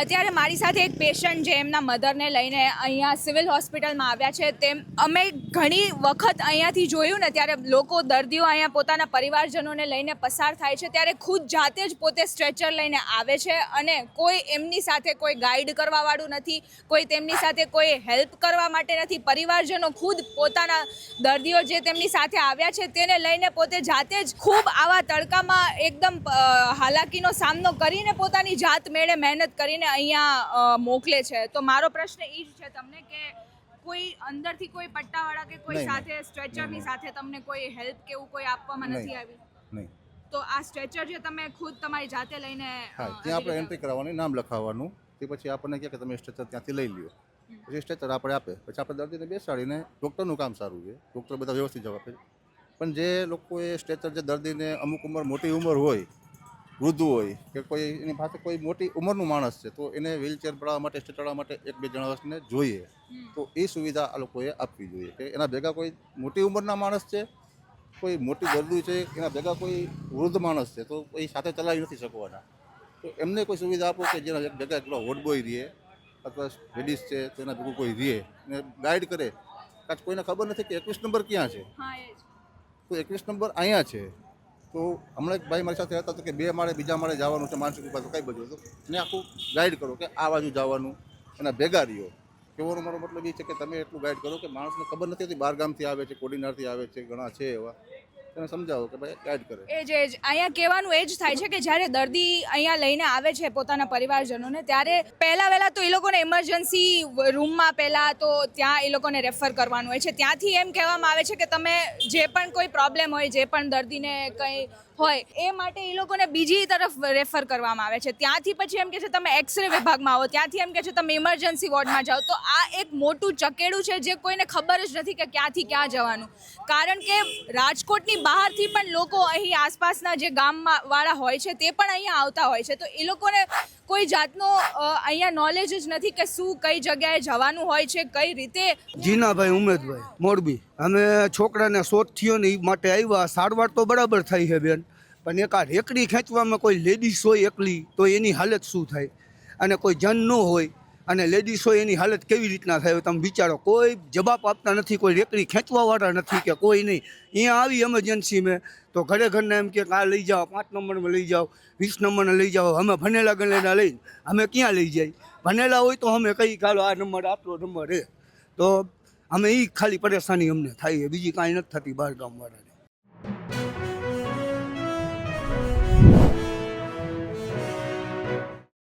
અત્યારે મારી સાથે એક પેશન્ટ જે એમના મધરને લઈને અહીંયા સિવિલ હોસ્પિટલમાં આવ્યા છે. તેમ અમે ઘણી વખત અહીંયાથી જોયું ને, ત્યારે લોકો દર્દીઓ અહીંયા પોતાના પરિવારજનોને લઈને પસાર થાય છે. ત્યારે ખુદ જાતે જ પોતે સ્ટ્રેચર લઈને આવે છે અને કોઈ એમની સાથે કોઈ ગાઈડ કરવાવાળું નથી, કોઈ તેમની સાથે કોઈ હેલ્પ કરવા માટે નથી. પરિવારજનો ખુદ પોતાના દર્દીઓ જે તેમની સાથે આવ્યા છે, તેને લઈને પોતે જાતે જ ખૂબ આવા તડકામાં એકદમ હાલાકીનો સામનો કરીને પોતાની જાત મેળે મહેનત કરીને અહીંયા મોકલે છે. તો મારો પ્રશ્ન એ જ છે તમને કે કોઈ અંદરથી કોઈ પટ્ટાવાળા કે કોઈ સાથે સ્ટ્રેચરની સાથે તમને કોઈ હેલ્પ કે એવું કોઈ આપવામાં નથી આવી? નહીં. તો આ સ્ટ્રેચર જે તમે ખુદ તમારી જાતે લઈને હા ત્યાં આપણે એન્ટ્રી કરાવવાની નામ લખાવવાનું. તે પછી આપણને કહે કે તમે સ્ટ્રેચર ત્યાંથી લઈ લ્યો. પછી સ્ટ્રેચર આપણે આપે. પછી આપણે દર્દીને બેસાડીને ડૉક્ટરનું કામ સારું છે. ડૉક્ટર બધા વ્યવસ્થિત જવાબ આપે પણ જે લોકોએ સ્ટ્રેચર જે દર્દીને અમુક ઉંમર મોટી ઉંમર હોય વૃદ્ધ હોય. કે કોઈ એની પાસે કોઈ મોટી ઉંમરનું માણસ છે તો એને વ્હીલચેર પડાવવા માટે સ્ટેટાડવા માટે એક બે જણાને જોઈએ. તો એ સુવિધા આ લોકોએ આપવી જોઈએ કે એના ભેગા કોઈ મોટી ઉંમરના માણસ છે કોઈ મોટી દર્દી છે એના ભેગા કોઈ વૃદ્ધ માણસ છે તો એ સાથે ચલાવી નથી શકવાના. તો એમને કોઈ સુવિધા આપો કે જેના ભેગા એકલો હોટ બોય રહે અથવા લેડીઝ છે તો એના ભેગું કોઈ રહે ને ગાઈડ કરે. કાચ કોઈને ખબર નથી કે એકવીસ નંબર ક્યાં છે? હા એ જ. તો એકવીસ નંબર અહીંયા છે. તો હમણાં જ ભાઈ મારી સાથે હતા કે બે માળે બીજા માળે જવાનું છે, માનસિક તો કઈ બધું તો એને આખું ગાઈડ કરો કે આ બાજુ જવાનું, એના ભેગા રહ્યો કહેવાનો મારો મતલબ એ છે કે તમે એટલું ગાઈડ કરો કે માણસને ખબર નથી હોતી બહારગામથી આવે છે, કોડીનારથી આવે છે, ઘણા છે એવા. એને સમજાવો કે ભાઈ ગાઈડ કરે. એ જ, એ અહીંયા કહેવાનું એ જ થાય છે કે જ્યારે દર્દી અહીંયા લઈને આવે છે પોતાના પરિવારજનોને, ત્યારે પહેલાં વહેલાં તો એ લોકોને ઇમરજન્સી રૂમમાં પહેલાં તો ત્યાં એ લોકોને રેફર કરવાનું હોય છે. ત્યાંથી એમ કહેવામાં આવે છે કે તમે જે પણ કોઈ પ્રોબ્લેમ હોય, જે પણ દર્દીને કંઈ હોય, એ માટે એ લોકોને બીજી તરફ રેફર કરવામાં આવે છે. ત્યાંથી પછી એમ કે છે, તમે એક્સરે વિભાગમાં આવો. ત્યાંથી એમ કે છે, તમે ઇમરજન્સી વોર્ડમાં જાઓ. તો આ એક મોટું ચકેડું છે જે કોઈને ખબર જ નથી કે ક્યાંથી ક્યાં જવાનું. કારણ કે રાજકોટની બહારથી પણ લોકો અહીં આસપાસના જે ગામમાં વાળા હોય છે, તે પણ અહીંયા આવતા હોય છે. તો એ લોકોને કોઈ જાતનો અહીંયા નોલેજ જ નથી કે શું કઈ જગ્યાએ જવાનું હોય છે, કઈ રીતે. જીનાભાઈ, ઉમેદભાઈ, મોરબી. અમે છોકરાને શોધ થયો ને એ માટે આવ્યા. સારવાર તો બરાબર થઈ છે બેન. પણ એક આ રેકડી ખેંચવામાં કોઈ લેડીઝ હોય એકલી, તો એની હાલત શું થાય? અને કોઈ જન ન હોય, અને લેડીઝ હોય એની હાલત કેવી રીતના થાય? તમે વિચારો, કોઈ જવાબ આપતા નથી, કોઈ રેકડી ખેંચવાવાળા નથી કે કોઈ નહીં. અહીંયા આવી એમરજન્સી મેં, તો ઘરે ઘરના એમ કે આ લઈ જાઓ, પાંચ નંબરમાં લઈ જાઓ, વીસ નંબરને લઈ જાઓ, અમે ભણેલા ગણેલા લઈને, અમે ક્યાં લઈ જાય? ભણેલા હોય તો અમે કઈ ચાલો આ નંબર, આટલો નંબર રહે તો અમે એ ખાલી પરેશાની અમને થાય બીજી કાંઈ નથી થતી બહાર ગામવાળા